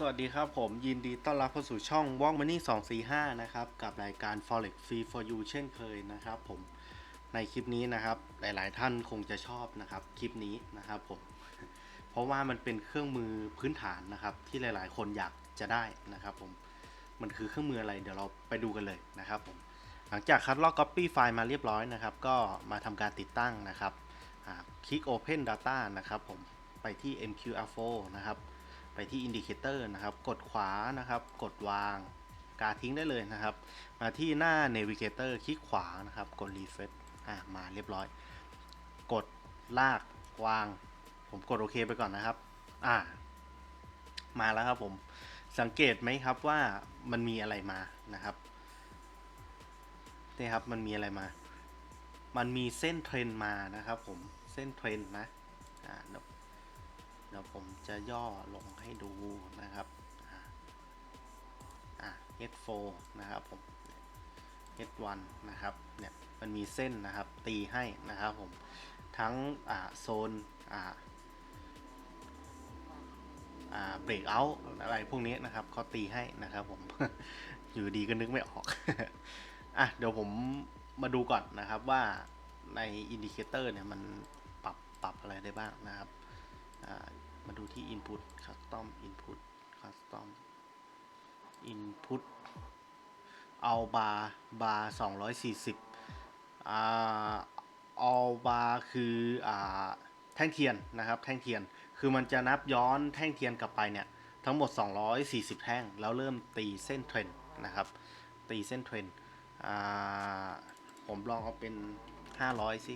สวัสดีครับผมยินดีต้อนรับเข้าสู่ช่อง Walk Money 245 นะครับ กับรายการ Forex Free for You เช่นเคยนะครับผมในคลิปนี้นะครับ หลายๆ ท่านคงจะชอบนะครับคลิปนี้นะครับผมเพราะว่ามันเป็นเครื่องมือพื้นฐานนะครับ ที่หลายๆ คนอยากจะได้นะครับผมมันคือเครื่องมืออะไรเดี๋ยวเราไปดูกันเลยนะครับผมหลังจากคัดลอก Copy ไฟล์มาเรียบร้อยนะครับ ก็มาทำการติดตั้งนะครับคลิก Open Data นะครับผมไปที่ MQR4 นะครับ ไปที่อินดิเคเตอร์นะครับ กดขวานะครับ กดวาง กาทิ้งได้เลยนะครับ มาที่หน้า Navigator คลิกขวานะครับ กด Refresh อะมาเรียบร้อย กดลากวาง ผมกดโอเคไปก่อนนะครับ อ่า มาแล้วครับผม สังเกตไหมครับว่ามันมีอะไรมานะครับนี่ครับ มันมีอะไรมา มันมีเส้นเทรนมานะครับผม เส้นเทรนนะ เดี๋ยวผมจะย่อลงให้ดูนะครับอ่าอ่า H4 นะครับผม H1 นะครับเนี่ยมันมีเส้นนะครับตีให้นะครับผมทั้งอ่าโซนอ่าอ่าเบรกเอาท์อะไรพวกนี้นะครับเขาตีให้นะครับผมอยู่ดีก็นึกไม่ออกอะเดี๋ยวผมมาดูก่อนนะครับว่าในอินดิเคเตอร์เนี่ยมันปรับปรับอะไรได้บ้างนะครับ มาดูที่ input custom input custom input เอาบาร์บาร์240อ่าเอาบาร์คืออ่าแท่งเทียนนะครับ แท่งเทียนคือมันจะนับย้อนแท่งเทียนกลับไปเนี่ย ทั้งหมด 240 แท่ง แล้วเริ่มตีเส้นเทรนนะครับ ตีเส้นเทรนผมลองเอาเป็น 500 สิ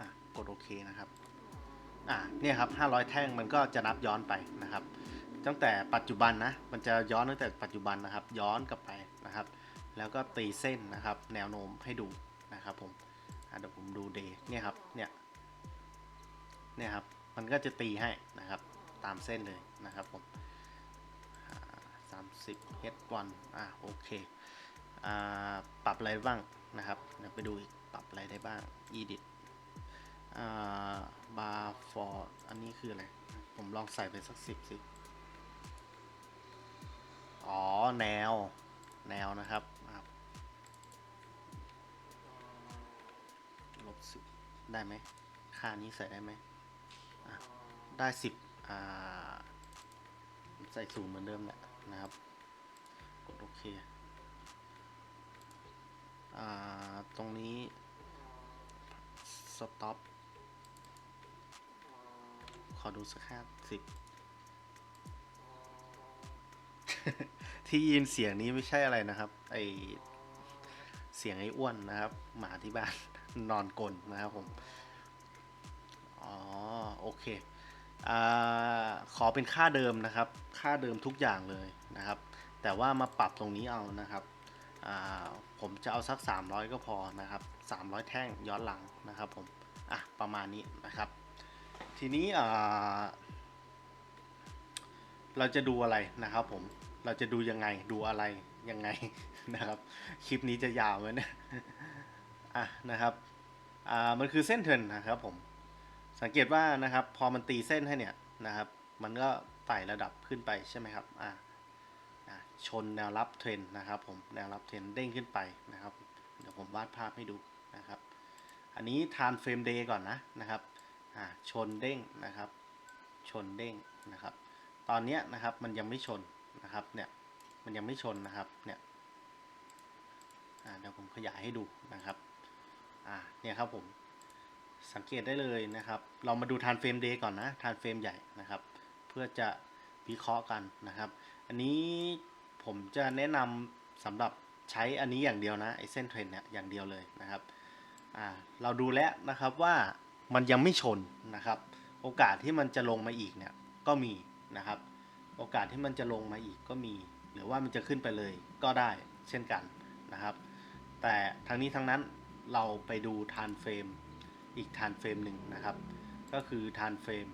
อะกดโอเคนะครับ อ่าเนี่ยครับ 500 แท่งมันก็จะนับย้อนไปนะครับ ตั้งแต่ปัจจุบันนะ มันจะย้อนตั้งแต่ปัจจุบันนะครับ ย้อนกลับไปนะครับ แล้วก็ตีเส้นนะครับ แนวโน้มให้ดูนะครับผมเดี๋ยวผมดูเดย์เนี่ยครับ เนี่ย เนี่ยครับ มันก็จะตีให้นะครับ ตามเส้นเลยนะครับผมสามสิบ H1 อ่าโอเค อ่า ปรับอะไรบ้างนะครับ ไปดูอีก ปรับอะไรได้บ้าง edit อ่า bar for อันนี้คืออะไร ผมลองใส่ไปสักสิบสิ อ๋อ แนว แนวนะครับครับลบสิบได้ไหม ค่านี้ใส่ได้ไหม ได้สิบอ่า ใส่ศูนย์เหมือนเดิมแหละนะครับ กดโอเค อ่า ตรงนี้ stop ขอดูสักห้าสิบที่ยินเสียงนี้ไม่ใช่อะไรนะครับ ไอเสียงไอ้อ้วนนะครับ หมาที่บ้านนอนกลนนะครับผม อ๋อ โอเคอขอเป็นค่าเดิมนะครับ ค่าเดิมทุกอย่างเลยนะครับ แต่ว่ามาปรับตรงนี้เอานะครับ ผมจะเอาสัก 300 ก็พอนะครับ 300 แท่งย้อนหลังนะครับผม อะ ประมาณนี้นะครับ ทีนี้เราจะดูอะไรนะครับผม เราจะดูยังไง ดูอะไรยังไงนะครับ คลิปนี้จะยาวไหมเนี่ยอะนะครับ อ่า มันคือเส้นเทิร์นนะครับผม สังเกตว่านะครับ พอมันตีเส้นให้เนี่ยนะครับ มันก็ไต่ระดับขึ้นไปใช่ไหมครับ อ่าชนแนวรับเทรนนะครับผม แนวรับเทรนเด้งขึ้นไปนะครับ เดี๋ยวผมวาดภาพให้ดูนะครับ อันนี้ทานเฟรมเดย์ก่อนนะนะครับ ชนเด้งนะครับ ชนเด้งนะครับ ตอนนี้นะครับมันยังไม่ชนนะครับเนี่ยมันยังไม่ชนนะครับเนี่ยเดี๋ยวผมขยายให้ดูนะครับอ่าเนี่ยครับผมสังเกตได้เลยนะครับ เรามาดูทานเฟรมเดย์ก่อนนะทานเฟรมใหญ่นะครับ เพื่อจะวิเคราะห์กันนะครับ อันนี้ผมจะแนะนำสำหรับใช้อันนี้อย่างเดียวนะไอเส้นเทรนเนี่ยอย่างเดียวเลยนะครับอ่าเราดูแล้วนะครับว่า มันยังไม่ชนนะครับ โอกาสที่มันจะลงมาอีกเนี่ยก็มีนะครับ โอกาสที่มันจะลงมาอีกก็มี หรือว่ามันจะขึ้นไปเลยก็ได้เช่นกันนะครับ แต่ทั้งนี้ทั้งนั้นเราไปดูทานเฟรมอีกทานเฟรมหนึ่งนะครับ ก็คือทานเฟรม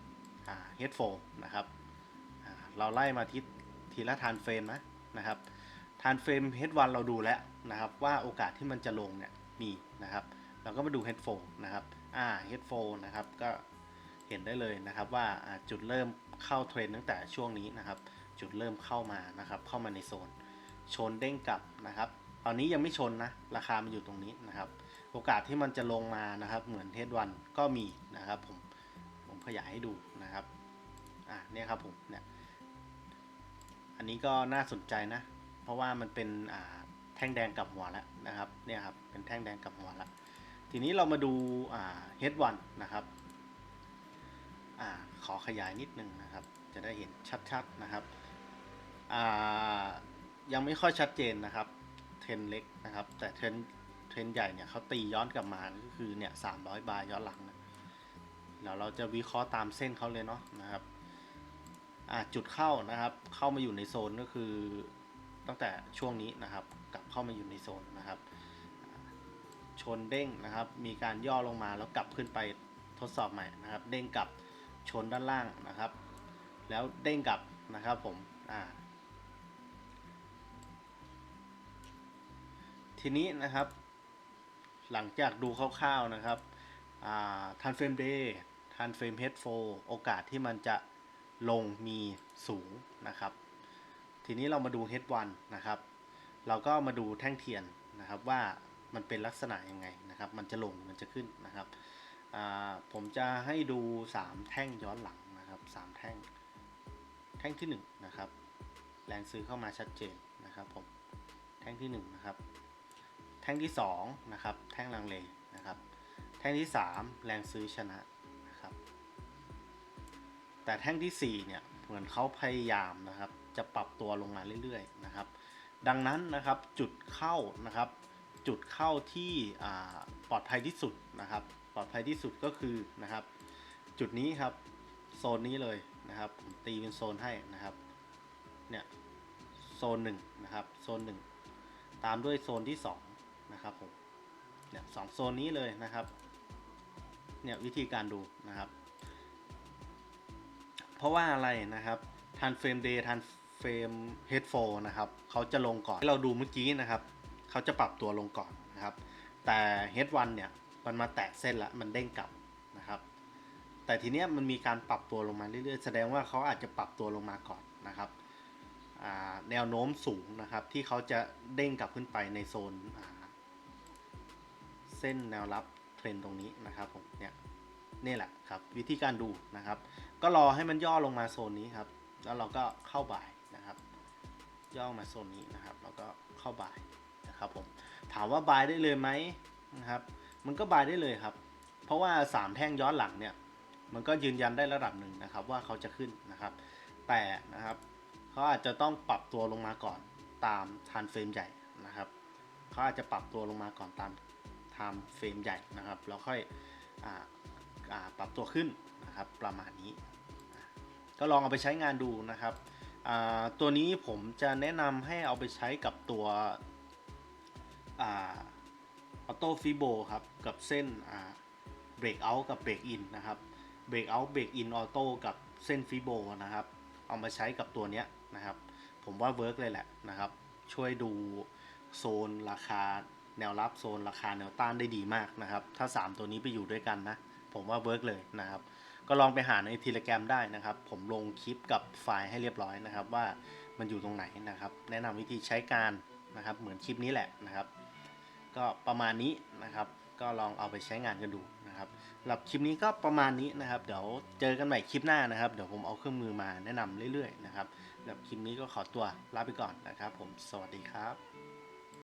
อ่า H4 นะครับเราไล่มาทีทีละทานเฟรมนะนะครับทานเฟรม H1 เราดูแล้วนะครับว่าโอกาสที่มันจะลงเนี่ยมีนะครับ เราก็มาดู H4 นะครับอ่า H4 นะครับก็เห็นได้เลยนะครับว่าจุดเริ่มเข้าเทรนตั้งแต่ช่วงนี้นะครับ จุดเริ่มเข้ามานะครับ เข้ามาในโซน ชนเด้งกลับนะครับ ตอนนี้ยังไม่ชนนะ ราคามันอยู่ตรงนี้นะครับ โอกาสที่มันจะลงมานะครับ เหมือนเทสวันก็มีนะครับ ผมผมขยายให้ดูนะครับอะเนี่ยครับผมเนี่ยอันนี้ก็น่าสนใจนะ เพราะว่ามันเป็นอ่าแท่งแดงกลับหัวแล้วนะครับ เนี่ยครับเป็นแท่งแดงกลับหัวแล้ว ทีนี้เรามาดูอ่า H1 นะครับอขอขยายนิดนึงนะครับ จะได้เห็นชัดๆนะครับ ยังไม่ค่อยชัดเจนนะครับเทรนเล็กนะครับ แต่เทรนเทรนใหญ่เนี่ยเขาตีย้อนกลับมาก็คือเนี่ยสามร้อยบาร์ย้อนหลังนะเดี๋ยวเราจะวิเคราะห์ตามเส้นเขาเลยเนาะนะครับจุดเข้านะครับ เข้ามาอยู่ในโซนก็คือตั้งแต่ช่วงนี้นะครับ กลับเข้ามาอยู่ในโซนนะครับ นเด้งนะครับ มีการย่อลงมาแล้วกลับขึ้นไปทดสอบใหม่นะครับ เด้งกลับชนด้านล่างนะครับ แล้วเด้งกลับนะครับผมอ่าทีนี้นะครับ หลังจากดูคร่าวๆนะครับทันเฟรมเดย์ทันเฟรมเฮดโฟโอกาสที่มันจะลงมีสูงนะครับ ทีนี้เรามาดู H1 นะครับ เราก็มาดูแท่งเทียนนะครับว่า มันเป็นลักษณะยังไงนะครับ มันจะลงมันจะขึ้นนะครับผมจะให้ดู 3 แท่งย้อนหลังนะครับ 3 แท่ง แท่งที่1นะครับแรงซื้อเข้ามาชัดเจนนะครับผมแท่งที่1นะครับแท่งที่2นะครับแท่งลังเลนะครับแท่งที่ 3 แรงซื้อชนะนะครับ แต่แท่งทีสี่4เนี่ยเหมือนเขาพยายามนะครับ จะปรับตัวลงมาเรื่อยๆนะครับ ดังนั้นนะครับจุดเข้านะครับ จุดเข้าที่ปลอดภัยที่สุดนะครับ ปลอดภัยที่สุดก็คือนะครับ จุดนี้ครับโซนนี้เลยนะครับผมตีเป็นโซนให้นะครับเนี่ยโซนหนึ่งนะครับโซนหนึ่งตามด้วยโซนที่สองนะครับผมเนี่ยสองโซนนี้เลยนะครับเนี่ยวิธีการดูนะครับ เพราะว่าอะไรนะครับทันเฟรมเดย์ทันเฟรมเฮดโฟนะครับเขาจะลงก่อนที่เราดูเมื่อกี้นะครับ เขาจะปรับตัวลงก่อนนะครับ แต่เฮดวันเนี่ยมันมาแตะเส้นละมันเด้งกลับนะครับ แต่ทีเนี้ยมันมีการปรับตัวลงมาเรื่อยๆ แสดงว่าเขาอาจจะปรับตัวลงมาก่อนนะครับแนวโน้มสูงนะครับที่เขาจะเด้งกลับขึ้นไปในโซนเส้นแนวรับเทรนตรงนี้นะครับผมเนี่ยนี่แหละครับวิธีการดูนะครับ ก็รอให้มันย่อลงมาโซนนี้ครับ แล้วเราก็เข้าบ่ายนะครับ ย่อมาโซนนี้นะครับ แล้วก็เข้าบ่าย นะครับผมถามว่าบายได้เลยไหมนะครับ มันก็บายได้เลยครับ เพราะว่า 3 แท่งย้อนหลังเนี่ย มันก็ยืนยันได้ระดับหนึ่งนะครับ ว่าเขาจะขึ้นนะครับ แต่นะครับเขาอาจจะต้องปรับตัวลงมาก่อนตามทานเฟรมใหญ่นะครับเขาอาจจะปรับตัวลงมาก่อนตามทามเฟรมใหญ่นะครับแล้วค่อยออปรับตัวขึ้นนะครับประมาณนี้ ก็ลองเอาไปใช้งานดูนะครับตัวนี้ผมจะแนะนำให้เอาไปใช้กับตัว ออโต้ฟิโบครับ กับเส้นเบรกเอาท์กับเบรกอินนะครับเบรกเอาท์เบรกอินออโต้กับเส้นฟิโบนะครับ เอามาใช้กับตัวเนี้ยนะครับ ผมว่าเวิร์กเลยแหละนะครับ ช่วยดูโซนราคาแนวรับโซนราคาแนวต้านได้ดีมากนะครับ ถ้า 3 ตัวนี้ไปอยู่ด้วยกันนะ ผมว่าเวิร์กเลยนะครับ ก็ลองไปหาในทีละแกรมได้นะครับ ผมลงคลิปกับไฟล์ให้เรียบร้อยนะครับ ว่ามันอยู่ตรงไหนนะครับ แนะนำวิธีใช้การนะครับ เหมือนคลิปนี้แหละนะครับ ก็ประมาณนี้นะครับ ก็ลองเอาไปใช้งานกันดูนะครับสำหรับคลิปนี้ก็ประมาณนี้นะครับ เดี๋ยวเจอกันใหม่คลิปหน้านะครับ เดี๋ยวผมเอาเครื่องมือมาแนะนำเรื่อยๆนะครับสำหรับคลิปนี้ก็ขอตัวลาไปก่อนนะครับ ผมสวัสดีครับ